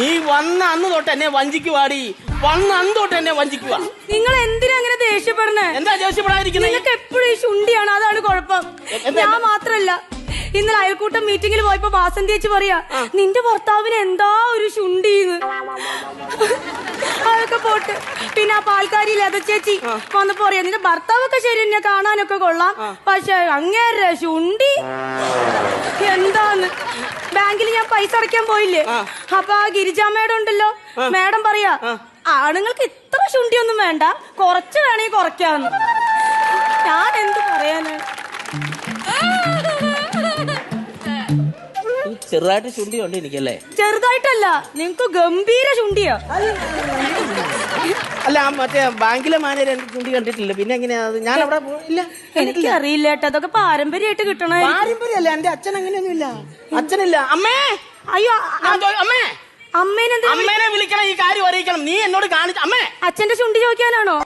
നീ വന്ന അന്ന് തൊട്ട് എന്നെ വഞ്ചിക്കുവാടി. വന്ന അന്ന് തൊട്ട് എന്നെ വഞ്ചിക്കുക നിങ്ങൾ എന്തിനാ അങ്ങനെ ദേഷ്യപ്പെടുന്നത് എന്താ ദേഷ്യപ്പെടാതിരിക്കുന്നത് നിങ്ങൾക്ക് എപ്പോഴും ഈ ശുണ്ടിയാണ് അതാണ് കുഴപ്പം. ഞാൻ മാത്രല്ല. ഇന്നലെ അയൽക്കൂട്ടം മീറ്റിംഗിൽ പോയപ്പോ വാസന്തി ചേച്ചി പറയാ നിന്റെ ഭർത്താവിന് എന്താ ഒരു ശുണ്ടിന്ന്? അതൊക്കെ പോട്ട്. പിന്നെ ആ പാൽക്കാരി ലത ചേച്ചി വന്നപ്പോ പറയാ നിന്റെ ഭർത്താവൊക്കെ ശരി എന്നെ കാണാനൊക്കെ കൊള്ളാം. പക്ഷെ അങ്ങേരെ ശുണ്ടി എന്താന്ന്? ബാങ്കിൽ ഞാൻ പൈസ അടയ്ക്കാൻ പോയില്ലേ? അപ്പൊ ആ ഗിരിജാ മേഡം ഉണ്ടല്ലോ മേഡം പറയാ ആണുങ്ങൾക്ക് ഇത്ര ശുണ്ടിയൊന്നും വേണ്ട കുറച്ച് വേണമെങ്കിൽ കുറയ്ക്കാന്ന്. ഞാൻ എന്ത് പറയാന്? ചെറുതായിട്ട് ചുണ്ടി ഉണ്ട് എനിക്കല്ലേ? ചെറുതായിട്ടല്ല നിങ്ങക്ക് ഗംഭീര ശുണ്ടിയാ. അല്ല മറ്റേ ബാങ്കിലെ മാനേജർ എന്റെ ചുണ്ടി കണ്ടിട്ടില്ല. പിന്നെ എങ്ങനെയാ അത്? ഞാൻ അവിടെ പോയില്ല ഇല്ല എനിക്ക് അറിയില്ല കേട്ടോ. അതൊക്കെ പാരമ്പര്യമായിട്ട് കിട്ടണ പാരമ്പര്യമല്ല എന്റെ അച്ഛൻ അങ്ങനെയൊന്നും ഇല്ല അച്ഛനില്ല. അമ്മേ! അയ്യോ ഞാൻ ചോ- അമ്മേ! അമ്മേനെന്ത് അമ്മേനെ വിളിക്കണം ഈ കാര്യം അറിയിക്കണം. നീ എന്നോട് കാണിച്ച അമ്മേ! അച്ഛന്റെ ചുണ്ടി ചോദിക്കാനാണോ?